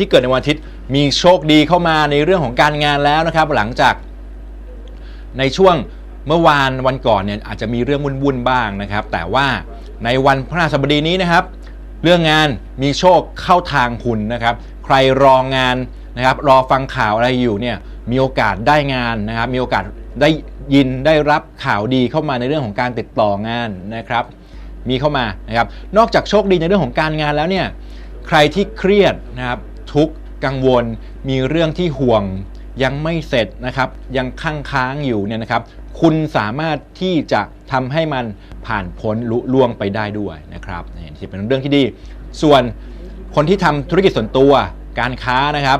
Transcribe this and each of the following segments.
ที่เกิดในวันอาทิตย์ มีโชคดีเข้ามาในเรื่องของการงานแล้วนะครับ หลังจากในช่วงเมื่อวานวันก่อนเนี่ยอาจจะมีเรื่องวุ่นๆบ้างนะครับ แต่ว่าในวันพฤหัสบดีนี้นะครับ เรื่องงานมีโชคเข้าทางคุณนะครับ ใครรองานนะครับ รอฟังข่าวอะไรอยู่เนี่ยมีโอกาสได้งานนะครับ มีโอกาสได้ยินได้รับข่าวดีเข้ามาในเรื่องของการติดต่องานนะครับ มีเข้ามานะครับ นอกจากโชคดีในเรื่องของการงานแล้วเนี่ยใครที่เครียดนะครับ ทุกข์กังวล มีเรื่องที่ห่วงยังไม่เสร็จนะครับ ยังค้างค้างอยู่เนี่ยนะครับ คุณสามารถที่จะทำให้มันผ่านพ้นลุล่วงไปได้ด้วยนะครับนี่ที่เป็นเรื่องที่ดี ส่วนคนที่ทำธุรกิจส่วนตัวการค้านะครับ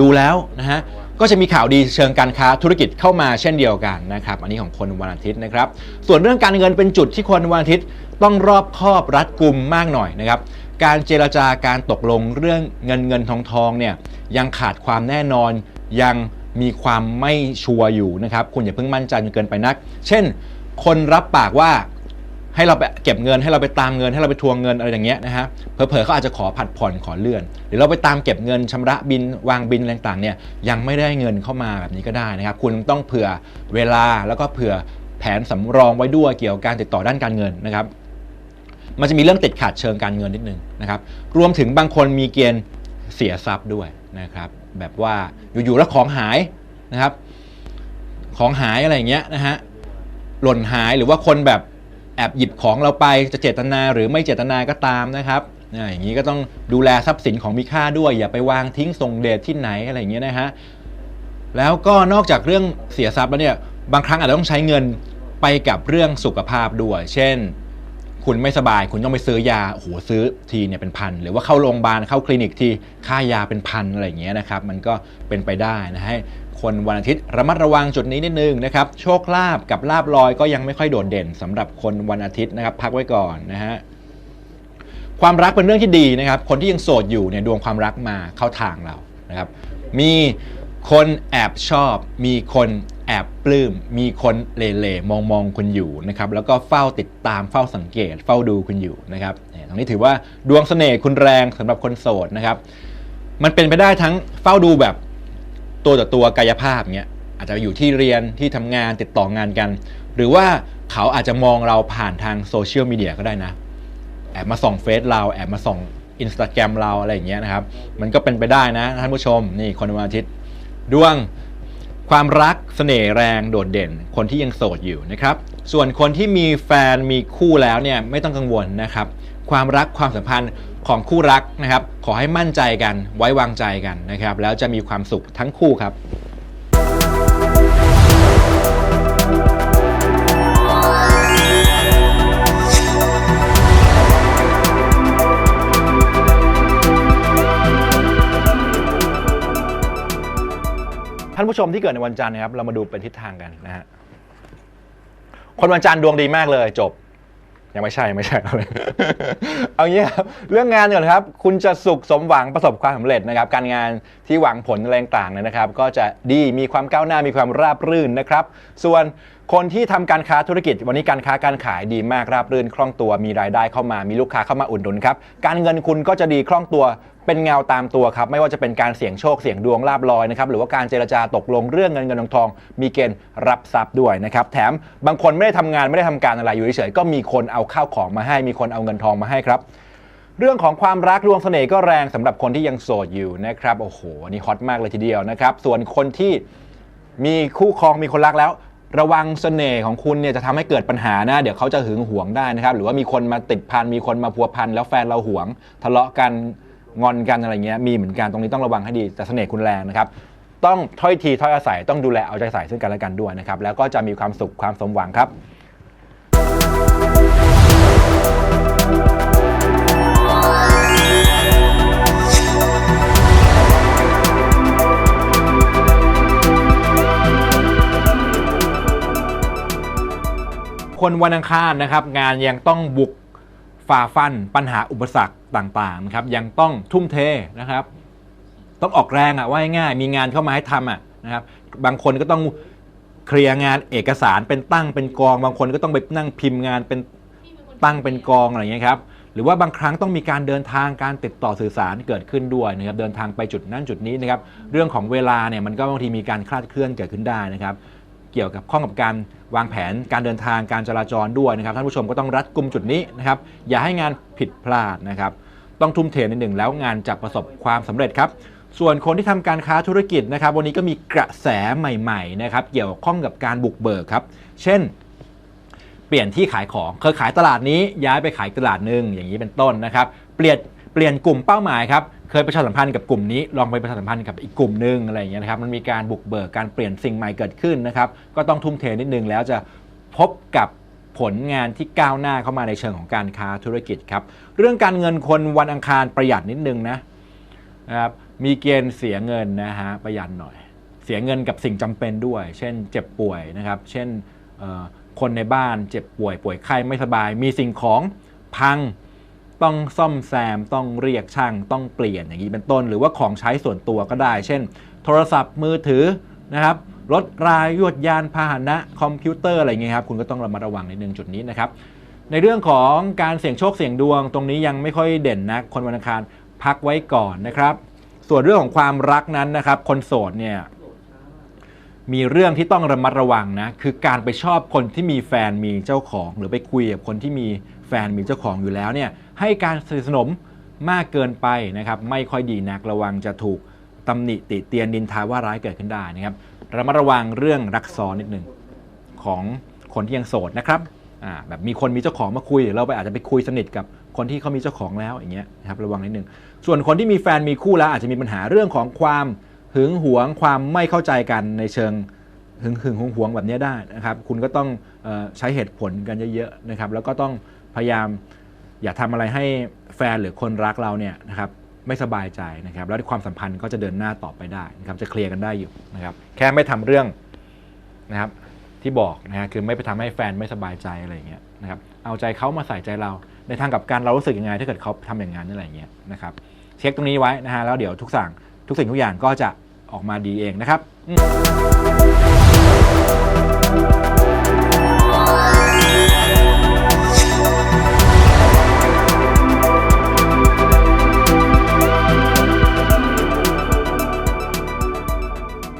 ดูแล้วนะฮะก็จะมีข่าวดีเชิงการค้าธุรกิจเข้ามาเช่นเดียวกันนะครับ อันนี้ของคนวันอาทิตย์นะครับ ส่วนเรื่องการเงินเป็นจุดที่คนวันอาทิตย์ต้องรอบคอบรัดกุมมากหน่อยนะครับ การเจรจาการตกลงเรื่องเงินเงินทองทองเนี่ยยังขาดความแน่นอนยังมีความไม่ชัวร์อยู่นะครับ คุณอย่าเพิ่งมั่นใจจนเกินไปนัก เช่น คนรับปากว่าให้เราไปเก็บเงินให้เราไปตามเงินให้เราไปทวงเงินอะไรอย่างเงี้ยนะฮะเผลอๆเขาอาจจะขอผัดผ่อนขอเลื่อน หรือเราไปตามเก็บเงินชำระบินวางบินอะไรต่างๆเนี่ยยังไม่ได้เงินเข้ามาแบบนี้ก็ได้นะครับ คุณต้องเผื่อเวลาแล้วก็เผื่อแผนสำรองไว้ด้วยเกี่ยวกับการติดต่อด้านการเงินนะครับ มันจะมีเรื่องติดขัดเชิงการเงินนิดนึงนะครับ รวมถึงบางคนมีเกณฑ์เสียทรัพย์ด้วยนะครับ แบบว่าอยู่ๆแล้วของหายนะครับ ของหายอะไรอย่างเงี้ยนะฮะหล่นหายหรือว่าคนแบบแอบหยิบของเราไปจะเจตนาหรือไม่เจตนาก็ตามนะครับอ่าอย่างนี้ก็ต้องดูแลทรัพย์สินของมีค่าด้วย อย่าไปวางทิ้งส่งเดชที่ไหนอะไรอย่างเงี้ยนะฮะแล้วก็นอกจากเรื่องเสียทรัพย์แล้วเนี่ยบางครั้งอาจจะต้องใช้เงินไปกับเรื่องสุขภาพด้วย เช่น คุณไม่สบาย คุณต้องไปซื้อยาโอ้โหซื้อทีเนี่ยเป็นพันหรือว่าเข้าโรงพยาบาลเข้าคลินิกที่ค่ายาเป็นพันอะไรอย่างเงี้ยนะครับ มันก็เป็นไปได้นะฮะคนวันอาทิตย์ระมัดระวังจุดนี้นิดนึงนะครับโชคลาภกับลาบลอยก็ยังไม่ค่อยโดดเด่นสำหรับคนวันอาทิตย์นะครับ พักไว้ก่อนนะฮะความรักเป็นเรื่องที่ดีนะครับ คนที่ยังโสดอยู่เนี่ยดวงความรักมาเข้าทางเรานะครับ มี คนแอบชอบ มีคนแอบปลื้ม มีคนเลเลมองมองคุณอยู่นะครับ แล้วก็เฝ้าติดตาม เฝ้าสังเกต เฝ้าดูคุณอยู่นะครับเนี่ยตรงนี้ถือว่าดวงเสน่ห์คุณแรงสำหรับคนโสดนะครับ มันเป็นไปได้ทั้งเฝ้าดูแบบตัวต่อตัวกายภาพเงี้ย อาจจะอยู่ที่เรียนที่ทำงานติดต่องานกัน หรือว่าเขาอาจจะมองเราผ่านทางโซเชียลมีเดียก็ได้นะ แอบมาส่องเฟซเรา แอบมาส่องอินสตาแกรมเราอะไรอย่างเงี้ยนะครับ มันก็เป็นไปได้นะท่านผู้ชม นี่คนวันอาทิตย์ ดวงความรักเสน่ห์แรงโดดเด่น คนที่ยังโสดอยู่นะครับ ส่วนคนที่มีแฟนมีคู่แล้วเนี่ยไม่ต้องกังวลนะครับ ความรักความสัมพันธ์ของคู่รักนะครับ ขอให้มั่นใจกันไว้วางใจกันนะครับ แล้วจะมีความสุขทั้งคู่ครับ ท่านผู้ชมที่เกิดในวันจันทร์นะครับ เรามาดูเป็นทิศทางกันนะฮะคนวันจันทร์ดวงดีมากเลยจบ ยังไม่ใช่ยังไม่ใช่เอางี้ครับเรื่องงานก่อนครับ คุณจะสุขสมหวังประสบความสำเร็จนะครับ การงานที่หวังผลอะไรต่างๆเนี่ยนะครับ ก็จะดีมีความก้าวหน้ามีความราบรื่นนะครับ ส่วน คนที่ทำการค้าธุรกิจ วันนี้การค้าการขายดีมากราบรื่นคล่องตัวมีรายได้เข้ามามีลูกค้าเข้ามาอุดหนุนครับการเงินคุณก็จะดีคล่องตัวเป็นเงาตามตัวครับไม่ว่าจะเป็นการเสี่ยงโชคเสี่ยงดวงลาบลอยนะครับหรือว่าการเจรจาตกลงเรื่องเงินเงินทองทอง มีเกณฑ์รับทรัพย์ด้วยนะครับแถมบางคนไม่ได้ทำงานไม่ได้ทำการอะไรอยู่เฉยๆก็มีคนเอาข้าวของมาให้มีคนเอาเงินทองมาให้ครับเรื่องของความรักดวงเสน่ห์ก็แรงสำหรับคนที่ยังโสดอยู่นะครับโอ้โหนี่ฮอตมากเลยทีเดียวนะครับส่วนคนที่มีคู่ครองมีคนรักแล้ว ระวังเสน่ห์ของคุณเนี่ยจะทำให้เกิดปัญหานะเดี๋ยวเขาจะหึงหวงได้นะครับ หรือว่ามีคนมาติดพันมีคนมาพัวพันแล้วแฟนเราหวง ทะเลาะกันงอนกันอะไรเงี้ยมีเหมือนกันตรงนี้ต้องระวังให้ดีแต่เสน่ห์คุณแรงนะครับต้องถ้อยทีถ้อยอาศัยต้องดูแลเอาใจใส่ซึ่งกันและกันด้วยนะครับแล้วก็จะมีความสุขความสมหวังครับ คนวันอังคารนะครับ งานยังต้องบุกฝ่าฟันปัญหาอุปสรรคต่างๆนะครับยังต้องทุ่มเทนะครับ ต้องออกแรงอะว่าง่ายมีงานเข้ามาให้ทำอะนะครับ บางคนก็ต้องเคลียร์งานเอกสารเป็นตั้งเป็นกอง บางคนก็ต้องไปนั่งพิมพ์งานเป็นตั้งเป็นกองอะไรอย่างเงี้ยครับหรือว่าบางครั้งต้องมีการเดินทางการติดต่อสื่อสารเกิดขึ้นด้วยนะครับเดินทางไปจุดนั้นจุดนี้นะครับ เรื่องของเวลาเนี่ยมันก็บางทีมีการคลาดเคลื่อนเกิดขึ้นได้นะครับ เกี่ยวกับข้องกับการวางแผนการเดินทางการจราจรด้วยนะครับท่านผู้ชมก็ต้องรัดกุมจุดนี้นะครับอย่าให้งานผิดพลาดนะครับต้องทุ่มเทนิดหนึ่งแล้วงานจะประสบความสำเร็จครับส่วนคนที่ทำการค้าธุรกิจนะครับ วันนี้ก็มีกระแสใหม่ๆนะครับเกี่ยวข้องกับการบุกเบิกครับ เช่น เปลี่ยนที่ขายของเคยขายตลาดนี้ย้ายไปขายตลาดหนึ่งอย่างนี้เป็นต้นนะครับ เปลี่ยนเปลี่ยนกลุ่มเป้าหมายครับ เคยประชาสัมพันธ์กับกลุ่มนี้ลองไปประชาสัมพันธ์กับอีกกลุ่มหนึ่งอะไรอย่างเงี้ยนะครับมันมีการบุกเบิกการเปลี่ยนสิ่งใหม่เกิดขึ้นนะครับก็ต้องทุ่มเทนิดนึงแล้วจะพบกับผลงานที่ก้าวหน้าเข้ามาในเชิงของการค้าธุรกิจครับเรื่องการเงินคนวันอังคารประหยัดนิดนึงนะนะครับมีเกณฑ์เสียเงินนะฮะประหยัดหน่อย เสียเงินกับสิ่งจำเป็นด้วย เช่น เจ็บป่วยนะครับ เช่นคนในบ้านเจ็บป่วยป่วยไข้ไม่สบาย มีสิ่งของพัง ต้องซ่อมแซม ต้องเรียกช่าง ต้องเปลี่ยนอย่างนี้เป็นต้น หรือว่าของใช้ส่วนตัวก็ได้ เช่น โทรศัพท์มือถือนะครับรถรายยวดยานพาหนะคอมพิวเตอร์อะไรเงี้ยครับคุณก็ต้องระมัดระวังในหนึ่งจุดนี้นะครับในเรื่องของการเสี่ยงโชคเสี่ยงดวง ตรงนี้ยังไม่ค่อยเด่นนะคนวันอังคารพักไว้ก่อนนะครับ ส่วนเรื่องของความรักนั้นนะครับคนโสดเนี่ยมีเรื่องที่ต้องระมัดระวังนะคือการไปชอบคนที่มีแฟนมีเจ้าของ หรือไปคุยกับคนที่มี แฟนมีเจ้าของอยู่แล้วเนี่ยให้การสนิทสนมมากเกินไปนะครับไม่ค่อยดีนักระวังจะถูกตำหนิติเตียนดินทาว่าร้ายเกิดขึ้นได้นะครับระมัดระวังเรื่องรักซ้อนนิดหนึ่งของคนที่ยังโสดนะครับแบบมีคนมีเจ้าของมาคุยเราไปอาจจะไปคุยสนิทกับคนที่เขามีเจ้าของแล้วอย่างเงี้ยนะครับระวังนิดหนึ่งส่วนคนที่มีแฟนมีคู่แล้วอาจจะมีปัญหาเรื่องของความหึงหวงความไม่เข้าใจกันในเชิงหึงหึงหวงหวงแบบนี้ได้นะครับคุณก็ต้องออใช้เหตุผลกันเยอะๆนะครับแล้วก็ต้อง พยายามอย่าทำอะไรให้แฟนหรือคนรักเราเนี่ยนะครับไม่สบายใจนะครับแล้วความสัมพันธ์ก็จะเดินหน้าต่อไปได้นะครับจะเคลียร์กันได้อยู่นะครับแค่ไม่ทำเรื่องนะครับที่บอกนะฮะคือไม่ไปทำให้แฟนไม่สบายใจอะไรอย่างเงี้ยนะครับเอาใจเขามาใส่ใจเราในทางกับการเรารู้สึกยังไง ถ้าเกิดเขาทำอย่างนั้นอะไรอย่างเงี้ยนะครับเช็คตรงนี้ไว้นะฮะแล้วเดี๋ยวทุกสั่งทุกสิ่งทุกอย่างก็จะออกมาดีเองนะครับ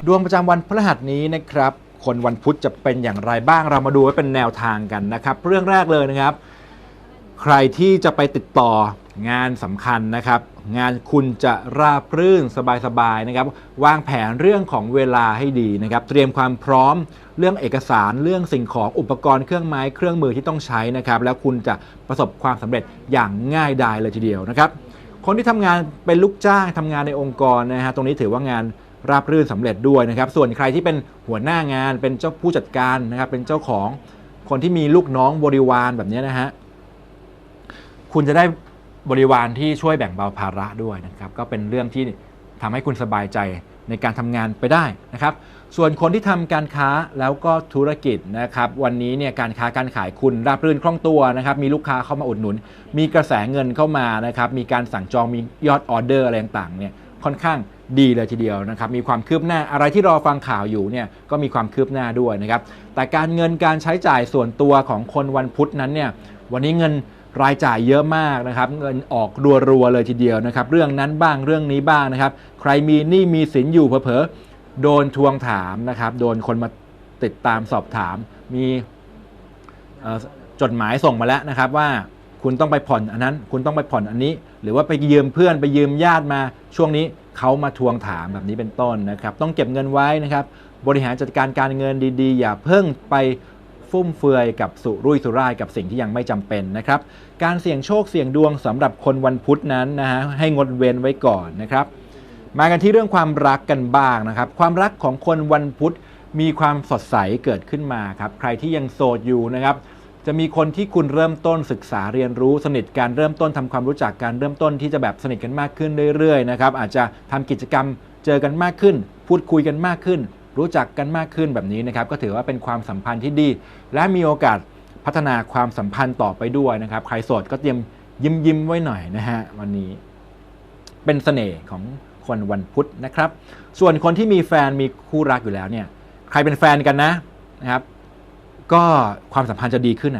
ดวงประจำวันพฤหัสนี้นะครับ คนวันพุธจะเป็นอย่างไรบ้างเรามาดูไว้เป็นแนวทางกันนะครับ เรื่องแรกเลยนะครับ ใครที่จะไปติดต่องานสำคัญนะครับ งานคุณจะราบรื่นสบายๆนะครับ วางแผนเรื่องของเวลาให้ดีนะครับ เตรียมความพร้อมเรื่องเอกสารเรื่องสิ่งของอุปกรณ์เครื่องไม้เครื่องมือที่ต้องใช้นะครับ แล้วคุณจะประสบความสำเร็จอย่างง่ายดายเลยทีเดียวนะครับ คนที่ทำงานเป็นลูกจ้างทำงานในองค์กรนะฮะตรงนี้ถือว่างาน ราบรื่นสำเร็จด้วยนะครับ ส่วนใครที่เป็นหัวหน้างานเป็นเจ้าผู้จัดการนะครับ เป็นเจ้าของคนที่มีลูกน้องบริวารแบบนี้นะฮะคุณจะได้บริวารที่ช่วยแบ่งเบาภาระด้วยนะครับ ก็เป็นเรื่องที่ทำให้คุณสบายใจในการทำงานไปได้นะครับ ส่วนคนที่ทำการค้าแล้วก็ธุรกิจนะครับ วันนี้เนี่ยการค้าการขายคุณราบรื่นคล่องตัวนะครับ มีลูกค้าเข้ามาอุดหนุน มีกระแสเงินเข้ามานะครับ มีการสั่งจองมียอดออเดอร์อะไรต่างๆเนี่ยค่อนข้าง ดีเลยทีเดียวนะครับมีความคืบหน้าอะไรที่รอฟังข่าวอยู่เนี่ยก็มีความคืบหน้าด้วยนะครับแต่การเงินการใช้จ่ายส่วนตัวของคนวันพุธนั้นเนี่ยวันนี้เงินรายจ่ายเยอะมากนะครับเงินออกรัวๆเลยทีเดียวนะครับเรื่องนั้นบ้างเรื่องนี้บ้างนะครับ ใครมีหนี้มีสินอยู่เผลอๆโดนทวงถามนะครับโดนคนมาติดตามสอบถามมีจดหมายส่งมาแล้วนะครับว่าคุณต้องไปผ่อนอันนั้น คุณต้องไปผ่อนอันนี้ หรือว่าไปยืมเพื่อนไปยืมญาติมาช่วงนี้ เขามาทวงถามแบบนี้เป็นต้นนะครับ ต้องเก็บเงินไว้นะครับ บริหารจัดการการเงินดีๆ อย่าเพิ่งไปฟุ่มเฟือยกับสุรุ่ยสุร่ายกับสิ่งที่ยังไม่จำเป็นนะครับ การเสี่ยงโชคเสี่ยงดวงสำหรับคนวันพุธนั้นนะฮะให้งดเว้นไว้ก่อนนะครับ มากันที่เรื่องความรักกันบ้างนะครับ ความรักของคนวันพุธมีความสดใสเกิดขึ้นมาครับ ใครที่ยังโสดอยู่นะครับ จะมีคนที่คุณเริ่มต้นศึกษาเรียนรู้สนิทการเริ่มต้นทำความรู้จักการเริ่มต้นที่จะแบบสนิทกันมากขึ้นเรื่อยๆนะครับอาจจะทำกิจกรรมเจอกันมากขึ้น พูดคุยกันมากขึ้น รู้จักกันมากขึ้นแบบนี้นะครับก็ถือว่าเป็นความสัมพันธ์ที่ดี และมีโอกาสพัฒนาความสัมพันธ์ต่อไปด้วยนะครับใครโสดก็เตรียมยิ้มยิ้มไว้หน่อยนะฮะวันนี้ เป็นเสน่ห์ของคนวันพุธนะครับ ส่วนคนที่มีแฟนมีคู่รักอยู่แล้วเนี่ยใครเป็นแฟนกันนะนะครับ ก็ความสัมพันธ์จะดีขึ้น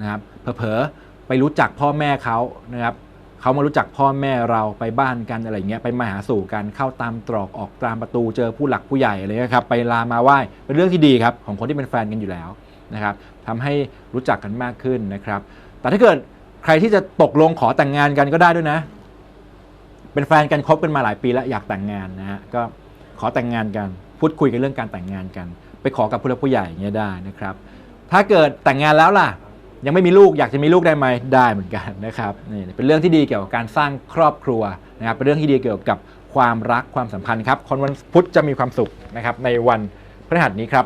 นะครับเผลอๆไปรู้จักพ่อแม่เขานะครับเขามารู้จักพ่อแม่เราไปบ้านกันอะไรเงี้ยไปมาหาสู่กันเข้าตามตรอกออกตามประตูเจอผู้หลักผู้ใหญ่อะไรเงี้ยครับไปลามาไหว้เป็นเรื่องที่ดีครับของคนที่เป็นแฟนกันอยู่แล้วนะครับทำให้รู้จักกันมากขึ้นนะครับ แต่ถ้าเกิดใครที่จะตกลงขอแต่งงานกันก็ได้ด้วยนะ เป็นแฟนกันคบกันมาหลายปีแล้วอยากแต่งงานนะฮะก็ขอแต่งงานกัน พูดคุยกันเรื่องการแต่งงานกัน ไปขอกับผู้หลักผู้ใหญ่เงี้ยได้นะครับ ถ้าเกิดแต่งงานแล้วล่ะ ยังไม่มีลูกอยากจะมีลูกได้ไหมได้เหมือนกันนะครับนี่เป็นเรื่องที่ดีเกี่ยวกับการสร้างครอบครัวนะครับเป็นเรื่องที่ดีเกี่ยวกับความรักความสัมพันธ์ครับคนวันพุธจะมีความสุขนะครับในวันพฤหัสนี้ครับ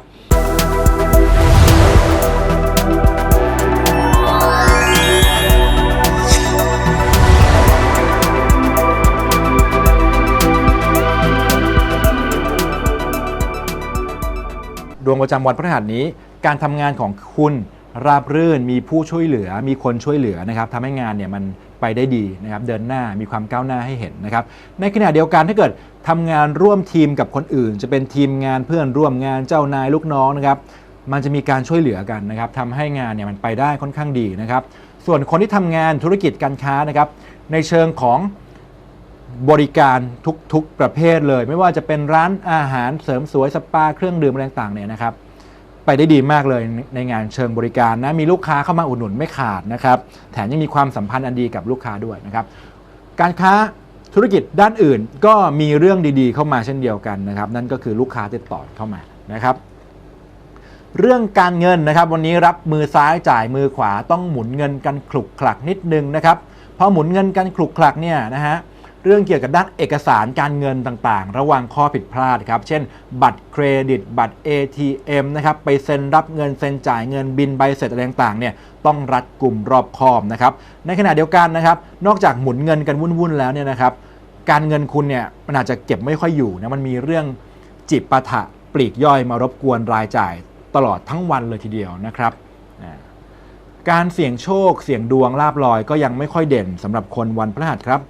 ดวงประจำวันพฤหัสนี้ การทำงานของคุณราบรื่นมีผู้ช่วยเหลือ มีคนช่วยเหลือนะครับทำให้งานเนี่ยมันไปได้ดีนะครับ เดินหน้ามีความก้าวหน้าให้เห็นนะครับ ในขณะเดียวกันถ้าเกิดทำงานร่วมทีมกับคนอื่น จะเป็นทีมงานเพื่อนร่วมงานเจ้านายลูกน้องนะครับ มันจะมีการช่วยเหลือกันนะครับทำให้งานเนี่ยมันไปได้ค่อนข้างดีนะครับ ส่วนคนที่ทำงานธุรกิจการค้านะครับ ในเชิงของ บริการทุกๆประเภทเลย ไม่ว่าจะเป็นร้านอาหารเสริมสวยสปาเครื่องดื่มอะไรต่างๆเนี่ยนะครับไปได้ดีมากเลยในงานเชิงบริการนะมีลูกค้าเข้ามาอุดหนุนไม่ขาดนะครับแถมยังมีความสัมพันธ์อันดีกับลูกค้าด้วยนะครับการค้าธุรกิจด้านอื่นก็มีเรื่องดีๆ เข้ามาเช่นเดียวกันนะครับ นั่นก็คือลูกค้าติดต่อเข้ามานะครับเรื่องการเงินนะครับ วันนี้รับมือซ้ายจ่ายมือขวาต้องหมุนเงินกันขลุกขลักนิดนึงนะครับพอหมุนเงินกันขลุกขลักเนี่ยนะฮะ เรื่องเกี่ยวกับด้านเอกสารการเงินต่างๆ ระวังข้อผิดพลาดครับ เช่น บัตรเครดิต บัตร ATM นะครับไปเซ็นรับเงินเซ็นจ่ายเงินบินใบเสร็จอะไรต่างๆเนี่ยต้องรัดกลุ่มรอบคอบนะครับในขณะเดียวกันนะครับนอกจากหมุนเงินกันวุ่นๆแล้วเนี่ยนะครับการเงินคุณเนี่ยมันอาจจะเก็บไม่ค่อยอยู่นะมันมีเรื่องจิปาถะปลีกย่อยมารบกวนรายจ่ายตลอดทั้งวันเลยทีเดียวนะครับการเสี่ยงโชคเสี่ยงดวงลาบลอยก็ยังไม่ค่อยเด่นสำหรับคนวันพฤหัสครับ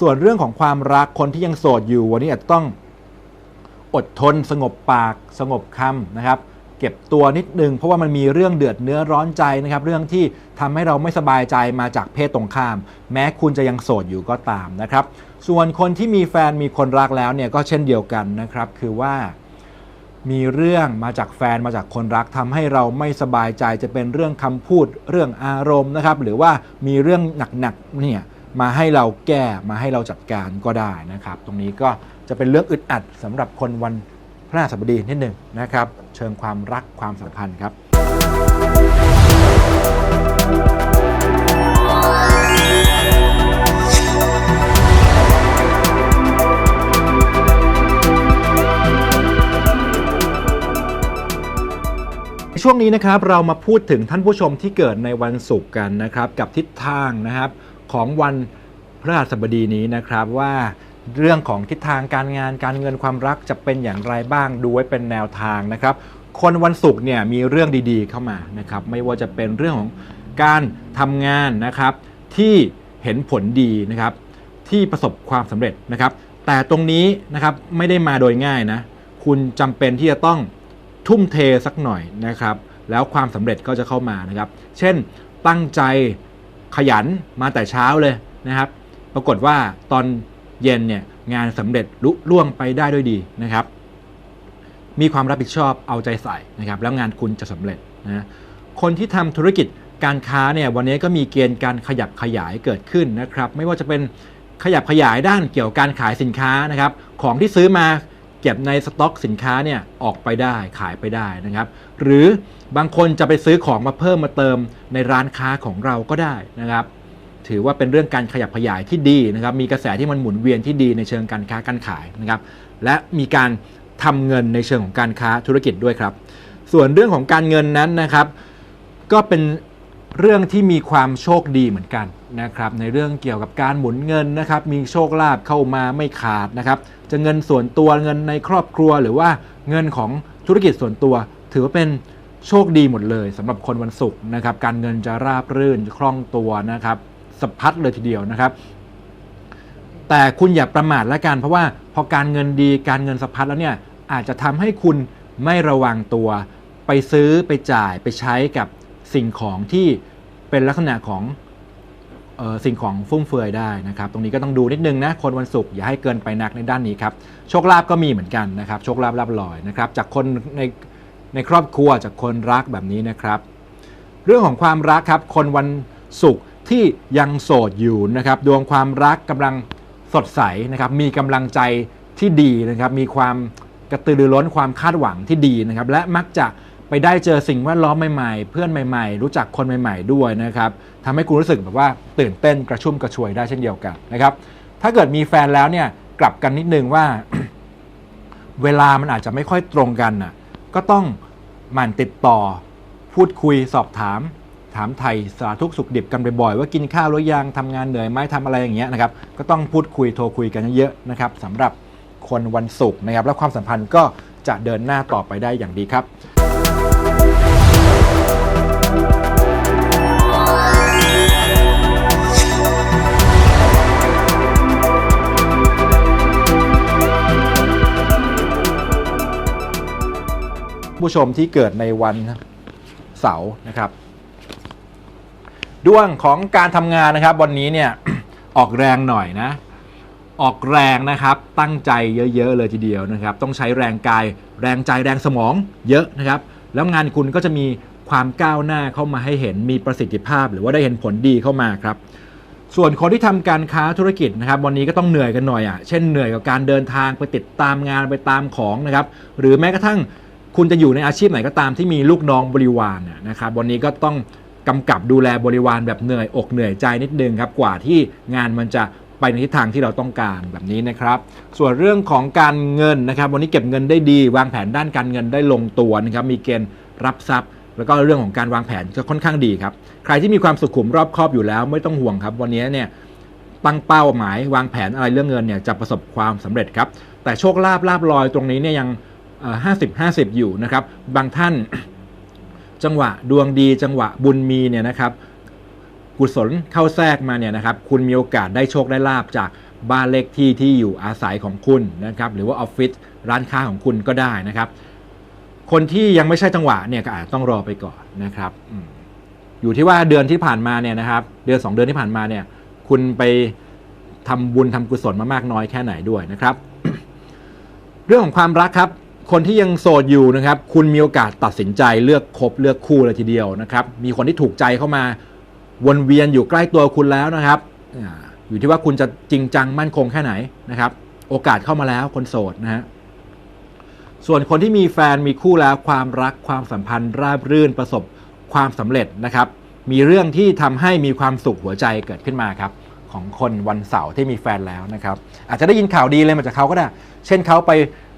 ส่วนเรื่องของความรักคนที่ยังโสดอยู่ วันนี้อาจจะต้องอดทนสงบปากสงบคำนะครับ เก็บตัวนิดนึงเพราะว่ามันมีเรื่องเดือดเนื้อร้อนใจนะครับ เรื่องที่ทำให้เราไม่สบายใจมาจากเพศตรงข้าม แม้คุณจะยังโสดอยู่ก็ตามนะครับ ส่วนคนที่มีแฟนมีคนรักแล้วเนี่ยก็เช่นเดียวกันนะครับ คือว่ามีเรื่องมาจากแฟนมาจากคนรักทำให้เราไม่สบายใจจะเป็นเรื่องคำพูดเรื่องอารมณ์นะครับ หรือว่ามีเรื่องหนักๆเนี่ย มาให้เราแก้มาให้เราจัดการก็ได้นะครับ ตรงนี้ก็จะเป็นเรื่องอึดอัดสำหรับคนวันพฤหัสบดีนิดหนึ่งนะครับ เชิงความรักความสัมพันธ์ครับช่วงนี้นะครับเรามาพูดถึงท่านผู้ชมที่เกิดในวันศุกร์กันนะครับ กับทิศทางนะครับ ของวันพฤหัสบดีนี้นะครับว่าเรื่องของทิศทางการงานการเงินความรักจะเป็นอย่างไรบ้างดูไว้เป็นแนวทางนะครับ คนวันศุกร์เนี่ยมีเรื่องดีๆเข้ามานะครับไม่ว่าจะเป็นเรื่องของการทำงานนะครับที่เห็นผลดีนะครับที่ประสบความสำเร็จนะครับ แต่ตรงนี้นะครับไม่ได้มาโดยง่ายนะคุณจำเป็นที่จะต้องทุ่มเทสักหน่อยนะครับ แล้วความสำเร็จก็จะเข้ามานะครับ เช่นตั้งใจ ขยันมาแต่เช้าเลยนะครับ ปรากฏว่าตอนเย็นเนี่ยงานสำเร็จลุล่วงไปได้ด้วยดีนะครับ มีความรับผิดชอบเอาใจใส่นะครับ แล้วงานคุณจะสำเร็จนะคนที่ทำธุรกิจการค้าเนี่ยวันนี้ก็มีเกณฑ์การขยับขยายเกิดขึ้นนะครับ ไม่ว่าจะเป็นขยับขยายด้านเกี่ยวกับการขายสินค้านะครับ ของที่ซื้อมา เก็บในสต็อกสินค้าเนี่ยออกไปได้ขายไปได้นะครับ หรือบางคนจะไปซื้อของมาเพิ่มมาเติมในร้านค้าของเราก็ได้นะครับ ถือว่าเป็นเรื่องการขยับขยายที่ดีนะครับ มีกระแสที่มันหมุนเวียนที่ดีในเชิงการค้าการขายนะครับ และมีการทำเงินในเชิงของการค้าธุรกิจด้วยครับ ส่วนเรื่องของการเงินนั้นนะครับ ก็เป็นเรื่องที่มีความโชคดีเหมือนกัน นะครับในเรื่องเกี่ยวกับการหมุนเงินนะครับมีโชคลาภเข้ามาไม่ขาดนะครับจะเงินส่วนตัวเงินในครอบครัวหรือว่าเงินของธุรกิจส่วนตัว ถือว่าเป็นโชคดีหมดเลยสำหรับคนวันศุกร์นะครับการเงินจะราบรื่นคล่องตัวนะครับสะพัดเลยทีเดียวนะครับ แต่คุณอย่าประมาทละกันเพราะว่าพอการเงินดีการเงินสะพัดแล้วเนี่ยอาจจะทำให้คุณไม่ระวังตัว ไปซื้อไปจ่ายไปใช้กับสิ่งของที่เป็นลักษณะของ สิ่งของฟุ่มเฟือยได้นะครับ ตรงนี้ก็ต้องดูนิดนึงนะคนวันศุกร์อย่าให้เกินไปนักในด้านนี้ครับโชคลาภก็มีเหมือนกันนะครับโชคลาภลาบลอยนะครับจากคนในในครอบครัวจากคนรักแบบนี้นะครับ เรื่องของความรักครับคนวันศุกร์ที่ยังโสดอยู่นะครับดวงความรักกำลังสดใสนะครับมีกำลังใจที่ดีนะครับมีความกระตือรือร้นความคาดหวังที่ดีนะครับและมักจะ ไปได้เจอสิ่งแวดล้อมใหม่ๆ เพื่อนใหม่ๆ รู้จักคนใหม่ ๆ ด้วยนะครับทำให้คุณรู้สึกแบบว่าตื่นเต้นกระชุ่มกระชวยได้เช่นเดียวกันนะครับ ถ้าเกิดมีแฟนแล้วเนี่ยกลับกันนิดนึงว่า เวลามันอาจจะไม่ค่อยตรงกันน่ะ ก็ต้องหมั่นติดต่อ พูดคุยสอบถาม ถามไทยสารทุกสุขดิบกันบ่อยๆว่ากินข้าวหรือยังทำงานเหนื่อยไหมทำอะไรอย่างเงี้ยนะครับ ก็ต้องพูดคุยโทรคุยกันเยอะๆนะครับสำหรับคนวันศุกร์นะครับ แล้วความสัมพันธ์ก็จะเดินหน้าต่อไปได้อย่างดีครับ ผู้ชมที่เกิดในวันเสาร์นะครับดวงของการทำงานนะครับ วันนี้เนี่ยออกแรงหน่อยนะ ออกแรงนะครับ ตั้งใจเยอะ ๆ เลยทีเดียวนะครับ ต้องใช้แรงกายแรงใจแรงสมองเยอะนะครับ แล้วงานคุณก็จะมีความก้าวหน้าเข้ามาให้เห็นมีประสิทธิภาพ หรือว่าได้เห็นผลดีเข้ามาครับ ส่วนคนที่ทำการค้าธุรกิจนะครับ วันนี้ก็ต้องเหนื่อยกันหน่อยอะเช่นเหนื่อยกับการเดินทางไปติดตามงานไปตามของนะครับ หรือแม้กระทั่ง คุณจะอยู่ในอาชีพไหนก็ตามที่มีลูกน้องบริวารนะนะครับวันนี้ก็ต้องกำกับดูแลบริวารแบบเหนื่อยอกเหนื่อยใจนิดนึงครับกว่าที่งานมันจะไปในทิศทางที่เราต้องการแบบนี้นะครับ ส่วนเรื่องของการเงินนะครับ วันนี้เก็บเงินได้ดี วางแผนด้านการเงินได้ลงตัวนะครับมีเกณฑ์รับทรัพย์ แล้วก็เรื่องของการวางแผนก็ค่อนข้างดีครับใครที่มีความสุขุมรอบครอบอยู่แล้ว ไม่ต้องห่วงครับ วันนี้เนี่ยตั้งเป้าหมายวางแผนอะไรเรื่องเงินเนี่ยจะประสบความสำเร็จครับแต่โชคลาภลาบลอยตรงนี้เนี่ยยัง ห้าสิบห้าสิบอยู่นะครับ บางท่านจังหวะดวงดีจังหวะบุญมีเนี่ยนะครับกุศลเข้าแทรกมาเนี่ยนะครับคุณมีโอกาสได้โชคได้ลาบจากบ้านเลขที่ที่อยู่อาศัยของคุณนะครับหรือว่าออฟฟิศร้านค้าของคุณก็ได้นะครับ คนที่ยังไม่ใช่จังหวะเนี่ยก็อาจต้องรอไปก่อนนะครับอืมอยู่ที่ว่าเดือนที่ผ่านมาเนี่ยนะครับเดือนสองเดือนที่ผ่านมาเนี่ยคุณไปทำบุญทำกุศลมามากน้อยแค่ไหนด้วยนะครับ เรื่องของความรักครับ คนที่ยังโสดอยู่นะครับ คุณมีโอกาสตัดสินใจเลือกคบเลือกคู่เลยทีเดียวนะครับ มีคนที่ถูกใจเข้ามาวนเวียนอยู่ใกล้ตัวคุณแล้วนะครับอยู่ที่ว่าคุณจะจริงจังมั่นคงแค่ไหนนะครับ โอกาสเข้ามาแล้วคนโสดนะฮะส่วนคนที่มีแฟนมีคู่แล้วความรักความสัมพันธ์ราบรื่นประสบความสำเร็จนะครับ มีเรื่องที่ทำให้มีความสุขหัวใจเกิดขึ้นมาครับของคนวันเสาร์ที่มีแฟนแล้วนะครับ อาจจะได้ยินข่าวดีเลยมาจากเขาก็ได้ เช่นเขาไป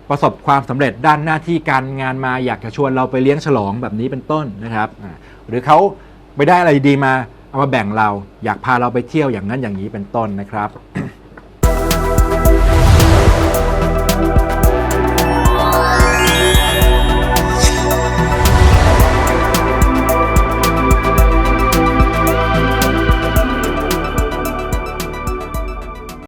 ประสบความสำเร็จด้านหน้าที่การงานมาอยากจะชวนเราไปเลี้ยงฉลองแบบนี้เป็นต้นนะครับ หรือเขาไปได้อะไรดีมาเอามาแบ่งเราอยากพาเราไปเที่ยวอย่างนั้นอย่างนี้เป็นต้นนะครับ